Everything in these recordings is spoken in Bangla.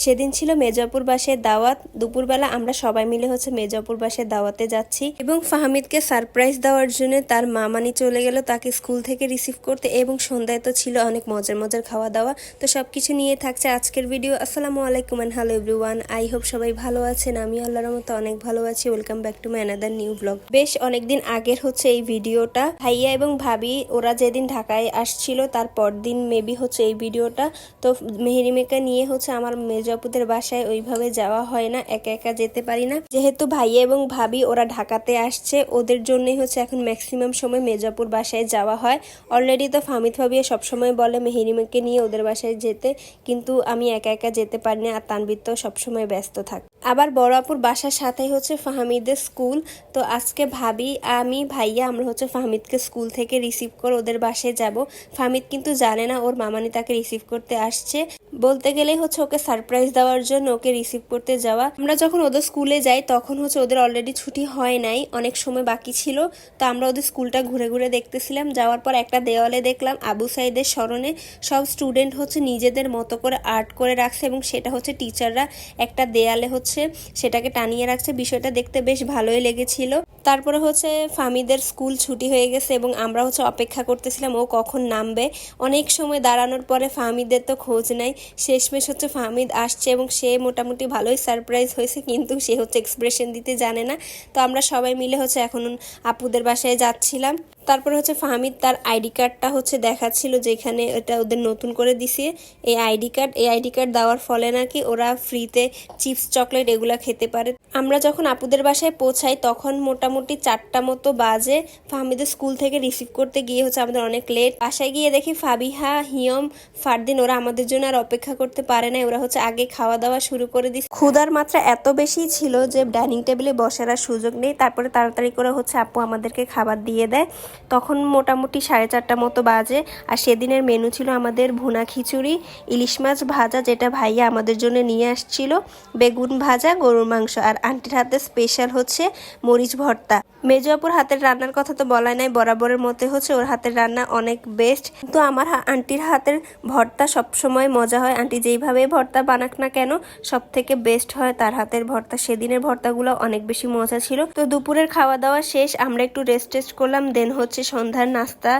সেদিন ছিল মেজাপুর বাসের দাওয়াত। দুপুরবেলা আমরা সবাই মিলে হচ্ছে মেজাপুর বাসের দাওয়াতে যাচ্ছি। এবং ফাহমিদকে সারপ্রাইজ দেওয়ার জন্য তার মামানি চলে গেল তাকে স্কুল থেকে রিসিভ করতে। এবং সন্ধ্যায় তো ছিল অনেক মজার মজার খাওয়া দাওয়া। তো সব কিছু নিয়ে থাকছে আজকের ভিডিও। আসসালামু আলাইকুম and hello everyone I hope সবাই ভালো আছেন। আমি আল্লাহর মতো অনেক ভালো আছি। Welcome back to my another new blog বেশ অনেকদিন আগের হচ্ছে এই ভিডিওটা। ভাইয়া এবং ভাবি, ওরা যেদিন ঢাকায় আসছিল তার পরদিন মেবি হচ্ছে এই ভিডিওটা। তো মেহেরিমেকে নিয়ে হচ্ছে আমার মেজাপুদের বাসায় ওইভাবে যাওয়া হয় না, একা একা যেতে পারি না। যেহেতু ভাইয়া এবং ভাবি ওরা ঢাকাতে আসছে, ওদের জন্যই হচ্ছে এখন ম্যাক্সিমাম সময় মেজাপুর বাসায় যাওয়া হয়। অলরেডি তো ফামিদ ভাবিয়া সবসময় বলে মেহেরিমেকে নিয়ে ওদের বাসায় যেতে, কিন্তু আমি একা একা যেতে পারি না আর তানবির তো সবসময় ব্যস্ত থাক। আবার বড় আপুর বাসার সাথেই হচ্ছে ফাহমিদের স্কুল। তো আজকে ভাবি, আমি, ভাইয়া, আমরা হচ্ছে ফাহমিদকে স্কুল থেকে রিসিভ করে ওদের বাসায় যাব। ফাহমিদ কিন্তু জানে না, ওর মামানি তাকে রিসিভ করতে আসছে। বলতে গেলেই হচ্ছে ওকে সারপ্রাইজ দেওয়ার জন্য ওকে রিসিভ করতে যাওয়া। আমরা যখন ওদের স্কুলে যাই, তখন হচ্ছে ওদের অলরেডি ছুটি হয় নাই, অনেক সময় বাকি ছিল। তো আমরা ওদের স্কুলটা ঘুরে ঘুরে দেখতেছিলাম। যাওয়ার পর একটা দেওয়ালে দেখলাম আবু সাইদের স্মরণে সব স্টুডেন্ট হচ্ছে নিজেদের মতো করে আর্ট করে রাখছে এবং সেটা হচ্ছে টিচাররা একটা দেয়ালে হচ্ছে সেটাকে টানিয়ে রাখছে। বিষয়টা দেখতে বেশ ভালোই লেগেছিল। তারপরে হচ্ছে ফামিদের স্কুল ছুটি হয়ে গেছে এবং আমরা হচ্ছে অপেক্ষা করতেছিলাম ও কখন নামবে। অনেক সময় দাঁড়ানোর পরে ফামিদের তো খোঁজ নাই। শেষমেশ হচ্ছে ফামিদ আসছে এবং সে মোটামুটি ভালোই সারপ্রাইজ হয়েছে, কিন্তু সে হচ্ছে এক্সপ্রেশন দিতে জানে না। তো আমরা সবাই মিলে হচ্ছে এখন আপুদের বাসায় যাচ্ছিলাম। তারপরে হচ্ছে ফাহমিদ তার আইডি কার্ডটা হচ্ছে দেখাচ্ছিল যেখানে এটা ওদের নতুন করে দিছে। এই আইডি কার্ড, এই আইডি কার্ড দেওয়ার ফলে নাকি ওরা ফ্রিতে চিপস, চকলেট এগুলা খেতে পারে। আমরা যখন আপুদের বাসায় পৌঁছাই, তখন মোটামুটি চারটা মতো বাজে। ফাহমিদের স্কুল থেকে রিসিভ করতে গিয়ে হচ্ছে আমাদের অনেক লেট বাসায় গিয়ে দেখি ফাবিহা, হিয়ম, ফারদিন, ওরা আমাদের জন্য আর অপেক্ষা করতে পারে না ওরা হচ্ছে আগে খাওয়া দাওয়া শুরু করে দিচ্ছে ক্ষুধার মাত্রা এত বেশি ছিল যে ডাইনিং টেবিলে বসার সুযোগ নেই। তারপরে তাড়াতাড়ি করে হচ্ছে আপু আমাদেরকে খাবার দিয়ে দেয়। তখন মোটামুটি সাড়ে চারটা মতো বাজে। আর সেদিনের মেনু ছিল আমাদের ভুনা খিচুড়ি, ইলিশ মাছ ভাজা, যেটা ভাইয়া আমাদের জন্য নিয়ে আসছিল। বেগুন ভাজা, গরুর মাংস। আর আন্টির হাতে স্পেশাল হচ্ছে মরিচ ভর্তা। মেজো আপুর হাতের রান্নার কথা তো বলাই নাই, বরাবরের মতে হচ্ছে ওর হাতের রান্না অনেক বেস্ট কিন্তু আমার আন্টির হাতের ভর্তা সবসময় মজা হয়। আন্টি যেইভাবে ভর্তা বানাক না কেন সব থেকে বেস্ট হয় তার হাতের ভর্তা। সেদিনের ভর্তাগুলো অনেক বেশি মজা ছিল। তো দুপুরের খাওয়া দাওয়া শেষ, আমরা একটু রেস্ট টেস্ট করলাম। দেন হচ্ছে সন্ধ্যার নাস্তা।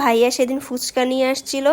ভাইয়া সেদিন ফুচকা নিয়ে আসছিল,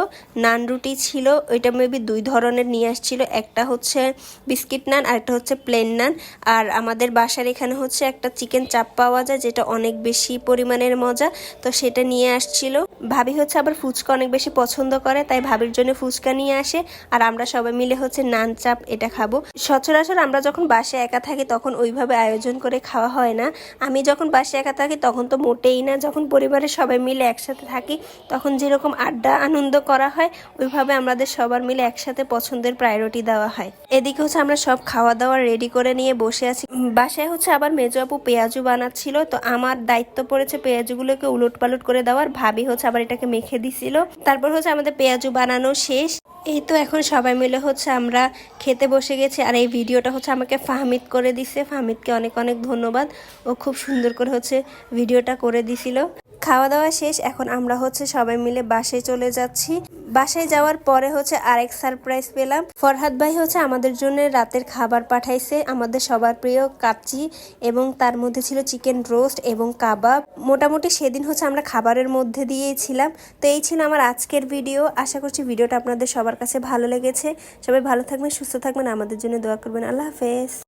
নান রুটি ছিল, ওইটা মেবি দুই ধরনের নিয়ে আসছিল। একটা হচ্ছে বিস্কিট নান আর একটা হচ্ছে প্লেন নান। আর আমাদের বাসার এখানে হচ্ছে একটা চিকেন চাপ পাওয়া যায়, যেটা অনেক বেশি পরিমাণের মজা, তো সেটা নিয়ে আসছিল। ভাবি হচ্ছে আবার ফুচকা অনেক বেশি পছন্দ করে, তাই ভাবির জন্য ফুচকা নিয়ে আসে। আর আমরা সবাই মিলে হচ্ছে নান চাপ এটা খাব। সচরাচর আমরা যখন বাসে একা থাকি তখন ওইভাবে আয়োজন করে খাওয়া হয় না। আমি যখন বাসে একা থাকি তখন তো মোটেই না। যখন পরিবারের সবাই মিলে একসাথে থাকি তখন যেরকম আড্ডা আনন্দ করা হয়, ওইভাবে আমাদের সবার মিলে একসাথে পছন্দের প্রায়োরিটি দেওয়া হয়। এদিকে হচ্ছে আমরা সব খাওয়া দাওয়া রেডি করে নিয়ে বসে আছি। বাসায় হচ্ছে আবার মেজো আপু পেঁয়াজু বানাচ্ছিল, তো আমার দায়িত্ব পড়েছে পেঁয়াজগুলোকে উলট পালট করে দেওয়ার, ভাবি হচ্ছে আবার এটাকে মেখে দিছিল। তারপর হচ্ছে আমাদের পেঁয়াজু বানানো শেষ। এই তো এখন সবাই মিলে হচ্ছে আমরা খেতে বসে গেছি আর এই ভিডিওটা হচ্ছে আমাকে ফাহমিদ করে দিছে। ফাহমিদকে অনেক অনেক ধন্যবাদ। ও খুব সুন্দর করে হচ্ছে ভিডিওটা করে দিছিল। খাওয়া দাওয়া শেষ, এখন আমরা হচ্ছে সবাই মিলে বাসায় চলে যাচ্ছি। বাসায় যাওয়ার পরে হচ্ছে আরেক সারপ্রাইজ পেলাম। ফরহাদ ভাই হচ্ছে আমাদের জন্য রাতের খাবার পাঠাইছে। আমাদের সবার প্রিয় কাপচি এবং তার মধ্যে ছিল চিকেন রোস্ট এবং কাবাব। মোটামুটি সেদিন হচ্ছে আমরা খাবারের মধ্যে দিয়েই ছিলাম। তো এই ছিল আমার আজকের ভিডিও। আশা করছি ভিডিওটা আপনাদের সবার কাছে ভালো লেগেছে। সবাই ভালো থাকবেন সুস্থ থাকবেন আমাদের জন্য দোয়া করবেন। আল্লাহ হাফেজ।